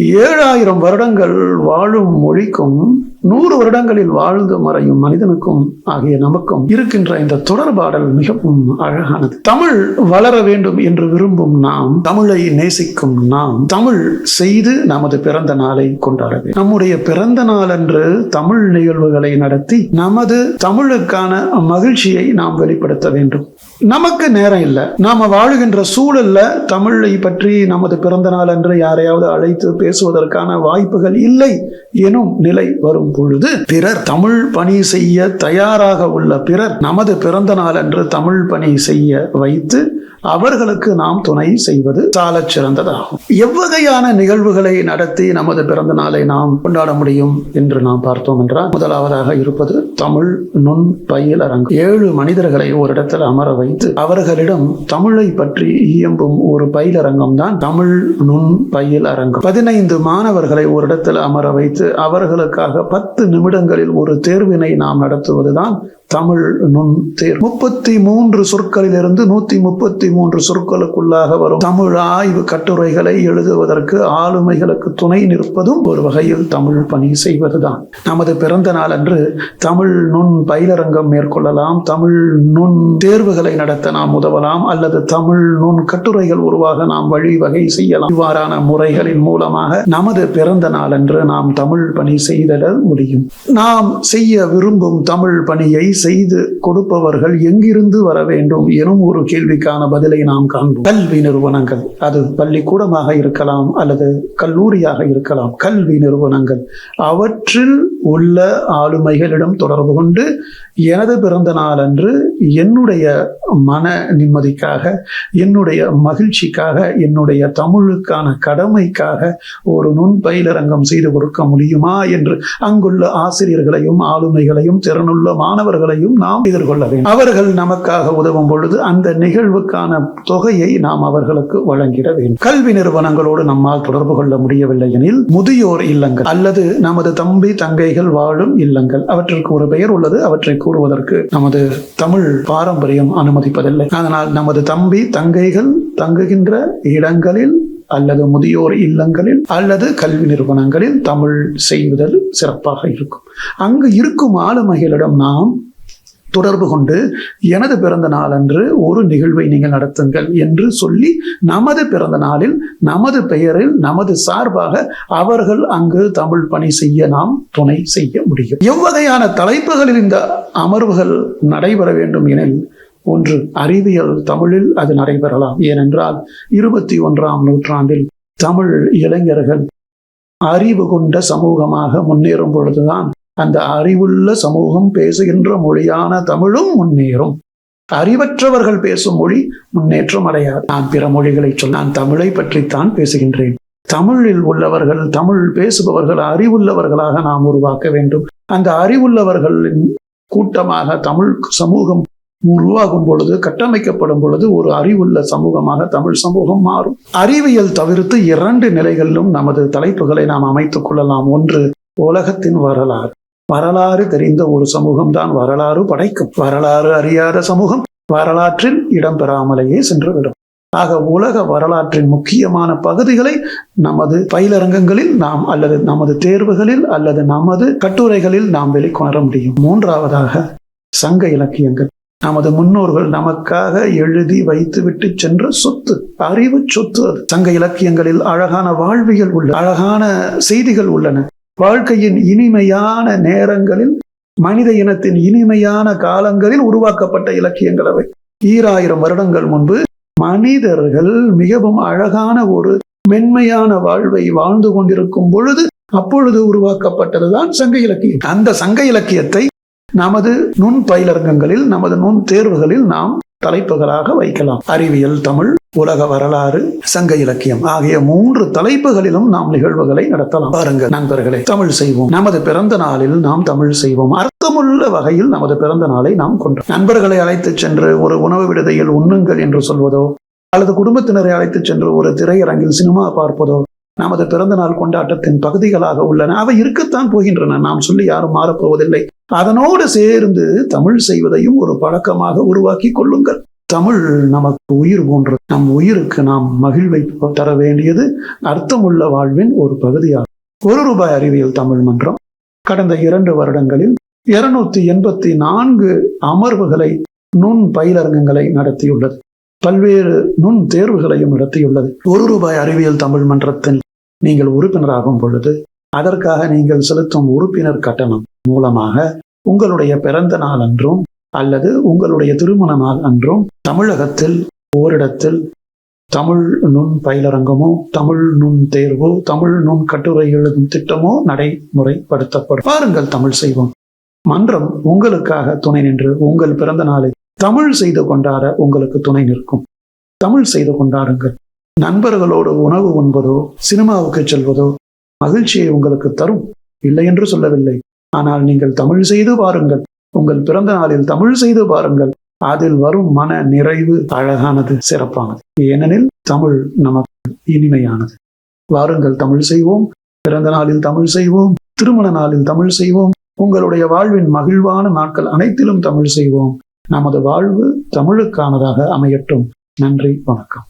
ஏழாயிரம் வருடங்கள் வாழும் மொழிக்கும் நூறு வருடங்களில் வாழ்ந்து மறையும் மனிதனுக்கும் ஆகிய நமக்கும் இருக்கின்ற இந்த தொடர்பாடல் மிகவும் அழகானது. தமிழ் வளர வேண்டும் என்று விரும்பும் நாம் தமிழை நேசிக்கும் நாம் தமிழ் செய்து நமது பிறந்த நாளை கொண்டாட வேண்டும். நம்முடைய பிறந்த நாளன்று தமிழ் நிகழ்வுகளை நடத்தி நமது தமிழுக்கான மகிழ்ச்சியை நாம் வெளிப்படுத்த வேண்டும். நமக்கு நேரம் இல்லை. நாம் வாழுகின்ற சூழல்ல தமிழை பற்றி நமது பிறந்த நாள் அன்று யாரையாவது அழைத்து பேசுவதற்கான வாய்ப்புகள் இல்லை எனும் நிலை வரும் பொழுது பிறர் தமிழ் பணி செய்ய தயாராக உள்ள பிறர் நமது பிறந்த நாள் அன்று தமிழ் பணி செய்ய வைத்து அவர்களுக்கு நாம் துணை செய்வது சாலச் சிறந்ததாகும். எவ்வகையான நிகழ்வுகளை நடத்தி நமது பிறந்த நாளை நாம் கொண்டாட முடியும் என்று நாம் பார்த்தோம் என்றால் முதலாவதாக இருப்பது தமிழ் நுண் பயிலரங்கு ஏழு மனிதர்களை ஒரு இடத்தில் அமர வைத்து அவர்களிடம் தமிழை பற்றி இயம்பும் ஒரு பயிலரங்கம் தான் தமிழ் நுண் பயில் அரங்கம் பதினைந்து மாணவர்களை ஒரு இடத்தில் அமர வைத்து அவர்களுக்காக பத்து நிமிடங்களில் ஒரு தேர்வினை நாம் நடத்துவதுதான் தமிழ் நுண் தேர்வு முப்பத்தி மூன்று சொற்களிலிருந்து நூத்தி முப்பத்தி மூன்று சொற்களுக்குள்ளாக வரும் தமிழ் ஆய்வு கட்டுரைகளை எழுதுவதற்கு ஆளுமைகளுக்கு துணை நிற்பதும் ஒரு வகையில் தமிழ் பணி செய்வதுதான். நமது பிறந்த நாள் அன்று தமிழ் நுண் பயிலரங்கம் மேற்கொள்ளலாம். தமிழ் நுண் தேர்வுகளை நடத்த நாம் உதவலாம். அல்லது தமிழ் நுண் கட்டுரைகள் உருவாக நாம் வழிவகை செய்யலாம். இவ்வாறான முறைகளின் மூலமாக நமது பிறந்த நாள் அன்று நாம் தமிழ் பணி செய்திட முடியும். நாம் செய்ய விரும்பும் தமிழ் பணியை செய்து கொடுப்பவர்கள் எங்கிருந்து வர வேண்டும் எனும் ஒரு கேள்விக்கான பதிலை நாம் காண்போம். கல்வி நிறுவனங்கள். அது பள்ளிக்கூடமாக இருக்கலாம் அல்லது கல்லூரியாக இருக்கலாம். கல்வி நிறுவனங்கள். அவற்றில் உள்ள ஆளுமைகளிடம் தொடர்பு கொண்டு எனது பிறந்த நாள் அன்று என்னுடைய மன நிம்மதிக்காக என்னுடைய மகிழ்ச்சிக்காக என்னுடைய தமிழுக்கான கடமைக்காக ஒரு நுண் பயிலரங்கம் செய்து கொடுக்க முடியுமா என்று அங்குள்ள ஆசிரியர்களையும் ஆளுமைகளையும் திறனுள்ள மாணவர்களையும் நாம் எதிர்கொள்ள வேண்டும். அவர்கள் நமக்காக உதவும் பொழுது அந்த நிகழ்வுக்கான தொகையை நாம் அவர்களுக்கு வழங்கிட வேண்டும். கல்வி நிறுவனங்களோடு நம்மால் தொடர்பு கொள்ள முடியவில்லை எனில் முதியோர் இல்லங்கள் அல்லது நமது தம்பி தங்கைகள் வாழும் இல்லங்கள். அவற்றிற்கு ஒரு பெயர் உள்ளது அவற்றை கூறுவதற்கு நமது தமிழ் பாரம்பரியம் அனுமதிப்பதில்லை. அதனால் நமது தம்பி தங்கைகள் தங்குகின்ற இடங்களில் அல்லது முதியோர் இல்லங்களில் அல்லது கல்வி நிறுவனங்களில் தமிழ் செய்வதில் சிறப்பாக இருக்கும். அங்கு இருக்கும் ஆளுமைகளிடம் நாம் தொடர்பு கொண்டு எனது பிறந்த நாளன்று ஒரு நிகழ்வை நீங்கள் நடத்துங்கள் என்று சொல்லி நமது பிறந்த நாளில் நமது பெயரில் நமது சார்பாக அவர்கள் அங்கு தமிழ் பணி செய்ய நாம் துணை செய்ய முடியும். எவ்வகையான தலைப்புகளில் இந்த அமர்வுகள் நடைபெற வேண்டும் எனில் ஒன்று அறிவியல் தமிழில் அது நடைபெறலாம். ஏனென்றால் இருபத்தி ஒன்றாம் நூற்றாண்டில் தமிழ் இளைஞர்கள் அறிவு கொண்ட சமூகமாக முன்னேறும் பொழுதுதான் அந்த அறிவுள்ள சமூகம் பேசுகின்ற மொழியான தமிழும் முன்னேறும். அறிவற்றவர்கள் பேசும் மொழி முன்னேற்றம் அடையாது. நான் பிற மொழிகளை சொல் நான் தமிழை பற்றித்தான் பேசுகின்றேன். தமிழில் உள்ளவர்கள் தமிழ் பேசுபவர்கள் அறிவுள்ளவர்களாக நாம் உருவாக்க வேண்டும். அந்த அறிவுள்ளவர்களின் கூட்டமாக தமிழ் சமூகம் உருவாகும் பொழுது கட்டமைக்கப்படும் பொழுது ஒரு அறிவுள்ள சமூகமாக தமிழ் சமூகம் மாறும். அறிவியல் தவிர்த்து இரண்டு நிலைகளிலும் நமது தலைப்புகளை நாம் அமைத்துக் கொள்ளலாம். ஒன்று உலகத்தின் வரலாறு. வரலாறு தெரிந்த ஒரு சமூகம் தான் வரலாறு படைக்கும். வரலாறு அறியாத சமூகம் வரலாற்றில் இடம்பெறாமலேயே சென்றுவிடும். ஆக உலக வரலாற்றின் முக்கியமான பகுதிகளை நமது பயிலரங்கங்களில் நாம் அல்லது நமது தேர்வுகளில் அல்லது நமது கட்டுரைகளில் நாம் வெளிக்கொணர முடியும். மூன்றாவதாக சங்க இலக்கியங்கள். நமது முன்னோர்கள் நமக்காக எழுதி வைத்துவிட்டு சென்ற சொத்து அறிவு சொத்து அது. சங்க இலக்கியங்களில் அழகான வாழ்வியல் உள்ள அழகான செய்திகள் உள்ளன. வாழ்க்கையின் இனிமையான நேரங்களில் மனித இனத்தின் இனிமையான காலங்களில் உருவாக்கப்பட்ட இலக்கியங்கள் அவை. ஈராயிரம் வருடங்கள் முன்பு மனிதர்கள் மிகவும் அழகான ஒரு மென்மையான வாழ்வை வாழ்ந்து கொண்டிருக்கும் பொழுது அப்பொழுது உருவாக்கப்பட்டதுதான் சங்க இலக்கியம். அந்த சங்க இலக்கியத்தை நமது நுண் பயிலரங்கங்களில் நமது நுண் தேர்வுகளில் நாம் தலைப்புகளாக வைக்கலாம். அறிவியல் தமிழ் உலக வரலாறு சங்க இலக்கியம் ஆகிய மூன்று தலைப்புகளிலும் நாம் நிகழ்வுகளை நடத்தலாம். பாருங்கள் நண்பர்களே தமிழ் செய்வோம். நமது பிறந்த நாளில் நாம் தமிழ் செய்வோம். அர்த்தமுள்ள வகையில் நமது பிறந்த நாளை நாம் கொண்டோம் நண்பர்களை அழைத்துச் சென்று ஒரு உணவு விடுதியில் உண்ணுங்கள் என்று சொல்வதோ அல்லது குடும்பத்தினரை அழைத்துச் சென்று ஒரு திரையரங்கில் சினிமா பார்ப்பதோ நமது பிறந்த நாள் கொண்டாட்டத்தின் பகுதிகளாக உள்ளன. அவை இருக்கத்தான் போகின்றன. நாம் சொல்லி யாரும் மாறப்போவதில்லை. அதனோடு சேர்ந்து தமிழ் செய்வதையும் ஒரு பழக்கமாக உருவாக்கி கொள்ளுங்கள். தமிழ் நமக்கு உயிர் போன்றது நம் உயிருக்கு நாம் மகிழ்வை தர வேண்டியது அர்த்தமுள்ள வாழ்வின் ஒரு பகுதியாகும். ஒரு ரூபாய் அறிவியல் தமிழ் மன்றம் கடந்த இரண்டு வருடங்களில் இருநூத்தி எண்பத்தி நான்கு அமர்வுகளை நுண் பயிலரங்கங்களை நடத்தியுள்ளது. பல்வேறு நுண் தேர்வுகளையும் நடத்தியுள்ளது. ஒரு ரூபாய் அறிவியல் தமிழ் மன்றத்தில் நீங்கள் உறுப்பினராகும் பொழுது அதற்காக நீங்கள் செலுத்தும் உறுப்பினர் கட்டணம் மூலமாக உங்களுடைய பிறந்த நாள் அன்றும் அல்லது உங்களுடைய திருமண நாள் அன்றும் தமிழகத்தில் ஓரிடத்தில் தமிழ் நுண் பயிலரங்கமோ தமிழ் நுண் தேர்வோ தமிழ் நுண் கட்டுரை எழுதும் திட்டமோ நடைமுறைப்படுத்தப்படும். பாருங்கள் தமிழ் செய்வோம். மன்றம் உங்களுக்காக துணை நின்று உங்கள் பிறந்த நாளை தமிழ் செய்து கொண்டாட உங்களுக்கு துணை நிற்கும். தமிழ் செய்து கொண்டாடுங்கள். நண்பர்களோடு உணவு உண்பதோ சினிமாவுக்கு செல்வதோ மகிழ்ச்சியை உங்களுக்கு தரும். இல்லை என்று சொல்லவில்லை. ஆனால் நீங்கள் தமிழ் செய்து பாருங்கள். உங்கள் பிறந்த நாளில் தமிழ் செய்து பாருங்கள். அதில் வரும் மன நிறைவு அழகானது சிறப்பானது. ஏனெனில் தமிழ் நமக்கு இனிமையானது. வாருங்கள் தமிழ் செய்வோம். பிறந்த நாளில் தமிழ் செய்வோம். திருமண நாளில் தமிழ் செய்வோம். உங்களுடைய வாழ்வின் மகிழ்வான நாட்கள் அனைத்திலும் தமிழ் செய்வோம். நமது வாழ்வு தமிழுக்கானதாக அமையட்டும். நன்றி வணக்கம்.